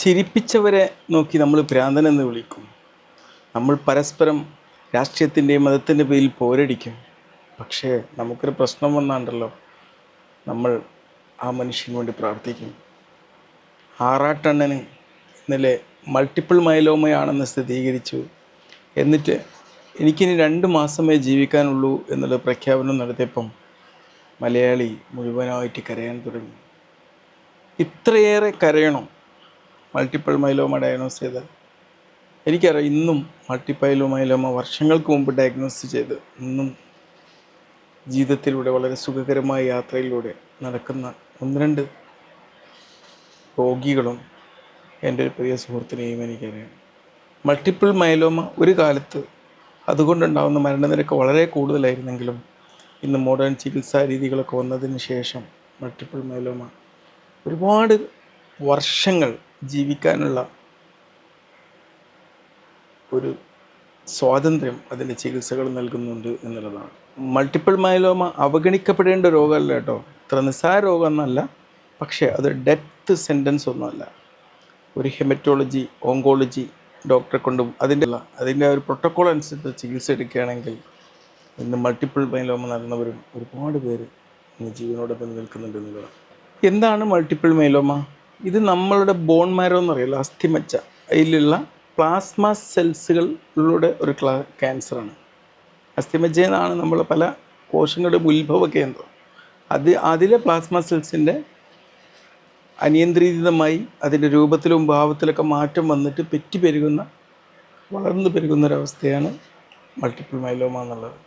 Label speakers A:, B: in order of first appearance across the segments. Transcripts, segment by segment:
A: ചിരിപ്പിച്ചവരെ നോക്കി നമ്മൾ ഭ്രാന്തൻ എന്ന് വിളിക്കും. നമ്മൾ പരസ്പരം രാഷ്ട്രീയത്തിന്റെയും മതത്തിന്റെ പേരിൽ പോരടിക്കും. പക്ഷേ നമുക്കൊരു പ്രശ്നം വന്നാണ്ടല്ലോ. നമ്മൾ ആ മനുഷ്യന് വേണ്ടി പ്രാർത്ഥിക്കും. ആറാട്ടണ്ണന് ഇന്നലെ മൾട്ടിപ്പിൾ മൈലോമയാണെന്ന് സ്ഥിരീകരിച്ചു. എന്നിട്ട് എനിക്കിനി രണ്ട് മാസമേ ജീവിക്കാനുള്ളൂ എന്നുള്ള പ്രഖ്യാപനം നടത്തിയപ്പം മലയാളി മുഴുവനായിട്ട് കരയാൻ തുടങ്ങി. ഇത്രയേറെ കരയണം. മൾട്ടിപ്പിൾ മൈലോമ ഡയഗ്നോസ് ചെയ്താൽ എനിക്കറിയാം ഇന്നും മൾട്ടിപ്പൈലോ മൈലോമ വർഷങ്ങൾക്ക് മുമ്പ് ഡയഗ്നോസ് ചെയ്ത് ഇന്നും ജീവിതത്തിലൂടെ വളരെ സുഖകരമായ യാത്രയിലൂടെ നടക്കുന്ന ഒന്ന് രണ്ട് രോഗികളും എന്റെ ഒരു പ്രിയ സുഹൃത്തിനെയും എനിക്കറിയാം. മൾട്ടിപ്പിൾ മൈലോമ ഒരു കാലത്ത് അതുകൊണ്ടുണ്ടാകുന്ന മരണനിരക്ക് വളരെ കൂടുതലായിരുന്നെങ്കിലും ഇന്ന് മോഡേൺ ചികിത്സാ രീതികളൊക്കെ വന്നതിന് ശേഷം മൾട്ടിപ്പിൾ മൈലോമ ഒരുപാട് വർഷങ്ങൾ ജീവിക്കാനുള്ള ഒരു സ്വാതന്ത്ര്യം അതിന്റെ ചികിത്സകൾ നൽകുന്നുണ്ട് എന്നുള്ളതാണ്. മൾട്ടിപ്പിൾ മൈലോമ അവഗണിക്കപ്പെടേണ്ട രോഗമല്ല കേട്ടോ. ഇത്ര നിസ്സാര രോഗമെന്നല്ല പക്ഷേ അത് ഡെത്ത് സെന്റൻസ് ഒന്നുമല്ല. ഒരു ഹെമറ്റോളജി ഓങ്കോളജി ഡോക്ടറെ കൊണ്ടും അതിന്റെ അതിന്റെ ഒരു പ്രോട്ടോക്കോൾ അനുസരിച്ച് ചികിത്സ എടുക്കുകയാണെങ്കിൽ ഇന്ന് മൾട്ടിപ്പിൾ മൈലോമ നടന്നവരും ഒരുപാട് പേര് ഇന്ന് ജീവനോടൊപ്പം നിൽക്കുന്നുണ്ട് എന്നുള്ളതാണ്. എന്താണ് മൾട്ടിപ്പിൾ മൈലോമ ഇത് നമ്മളുടെ ബോൺ മാരോ എന്നറിയില്ല അസ്ഥിമച്ച. അതിലുള്ള പ്ലാസ്മ സെൽസുകളുടെ ഒരു ക്ലാ ക്യാൻസറാണ് അസ്ഥിമജ്ജ എന്നാണ് പല കോശങ്ങളുടെ ഉത്ഭവ കേന്ദ്രം അത് അതിലെ പ്ലാസ്മ സെൽസിന്റെ അനിയന്ത്രിതമായി അതിന്റെ രൂപത്തിലും ഭാവത്തിലൊക്കെ മാറ്റം വന്നിട്ട് പെറ്റി പെരുകുന്ന വളർന്നു പെരുകുന്ന ഒരവസ്ഥയാണ് മൾട്ടിപ്പിൾ മൈലോമ എന്നുള്ളത്.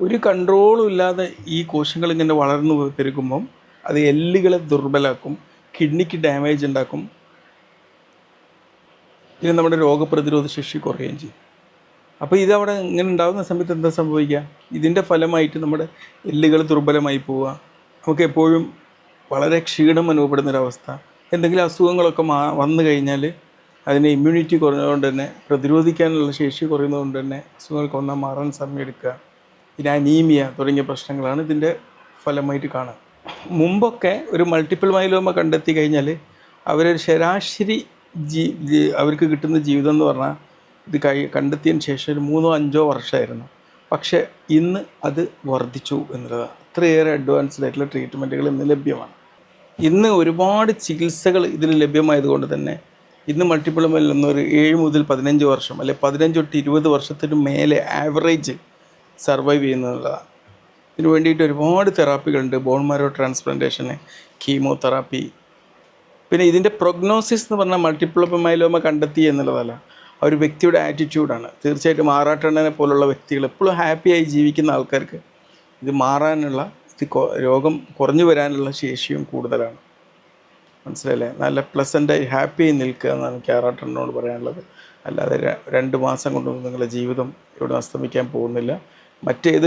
A: ഒരു കൺട്രോളും ഇല്ലാതെ ഈ കോശങ്ങൾ ഇങ്ങനെ വളർന്നു പെരുകുമ്പം അത് എല്ലുകളെ ദുർബലാക്കും കിഡ്നിക്ക് ഡാമേജ് ഉണ്ടാക്കും. പിന്നെ നമ്മുടെ രോഗപ്രതിരോധ ശേഷി കുറയുകയും ചെയ്യും. അപ്പോൾ ഇതവിടെ ഇങ്ങനെ ഉണ്ടാകുന്ന സമയത്ത് എന്താ സംഭവിക്കുക? ഇതിന്റെ ഫലമായിട്ട് നമ്മുടെ എല്ലുകൾ ദുർബലമായി പോവുക. നമുക്ക് എപ്പോഴും വളരെ ക്ഷീണം അനുഭവപ്പെടുന്ന ഒരവസ്ഥ. എന്തെങ്കിലും അസുഖങ്ങളൊക്കെ മാ വന്നു കഴിഞ്ഞാൽ അതിനെ ഇമ്മ്യൂണിറ്റി കുറഞ്ഞതുകൊണ്ട് തന്നെ പ്രതിരോധിക്കാനുള്ള ശേഷി കുറയുന്നതുകൊണ്ട് തന്നെ അസുഖങ്ങൾക്ക് ഒന്നാം മാറാൻ സമയം എടുക്കുക പിന്നെ അനീമിയ തുടങ്ങിയ പ്രശ്നങ്ങളാണ് ഇതിന്റെ ഫലമായിട്ട് കാണുക. മുമ്പൊക്കെ ഒരു മൾട്ടിപ്പിൾ മൈലോമ കണ്ടെത്തി കഴിഞ്ഞാൽ അവരൊരു ശരാശരി ജീ അവർക്ക് കിട്ടുന്ന ജീവിതം എന്ന് പറഞ്ഞാൽ ഇത് കൈ കണ്ടെത്തിയതിന് ശേഷം ഒരു മൂന്നോ അഞ്ചോ വർഷമായിരുന്നു. പക്ഷേ ഇന്ന് അത് വർദ്ധിച്ചു എന്നുള്ളതാണ്. അത്രയേറെ അഡ്വാൻസ്ഡ് ആയിട്ടുള്ള ട്രീറ്റ്മെന്റുകൾ ഇന്ന് ലഭ്യമാണ്. ഇന്ന് ഒരുപാട് ചികിത്സകൾ ഇതിന് ലഭ്യമായതുകൊണ്ട് തന്നെ ഇന്ന് മൾട്ടിപ്പിൾ മൈലോമ ഒരു ഏഴ് മുതൽ പതിനഞ്ച് വർഷം അല്ലെ പതിനഞ്ച് തൊട്ട് ഇരുപത് വർഷത്തിന് മേലെ ആവറേജ് സർവൈവ് ചെയ്യുന്നതാണ്. ഇതിന് വേണ്ടിയിട്ട് ഒരുപാട് തെറാപ്പികളുണ്ട്. ബോൺ മാരോ ട്രാൻസ്പ്ലാന്റേഷന് കീമോതെറാപ്പി പിന്നെ ഇതിന്റെ പ്രൊഗ്നോസിസ് എന്ന് പറഞ്ഞാൽ മൾട്ടിപ്പിൾ മൈലോമ കണ്ടെത്തി എന്നുള്ളതല്ല. ആ ഒരു വ്യക്തിയുടെ ആറ്റിറ്റ്യൂഡാണ് തീർച്ചയായിട്ടും മാറാട്ടണ്ണനെ പോലുള്ള വ്യക്തികൾ എപ്പോഴും ഹാപ്പിയായി ജീവിക്കുന്ന ആൾക്കാർക്ക് ഇത് മാറാനുള്ള ഇത് രോഗം കുറഞ്ഞു വരാനുള്ള ശേഷിയും കൂടുതലാണ്. മനസ്സിലല്ലേ നല്ല പ്ലസന്റായി ഹാപ്പിയായി നിൽക്കുക എന്നാണ് എനിക്ക് ആറാട്ടണ്ണനോട് പറയാനുള്ളത്. അല്ലാതെ രണ്ട് മാസം കൊണ്ടൊന്നും നിങ്ങളുടെ ജീവിതം ഇവിടെ അസ്തമിക്കാൻ പോകുന്നില്ല. മറ്റേത്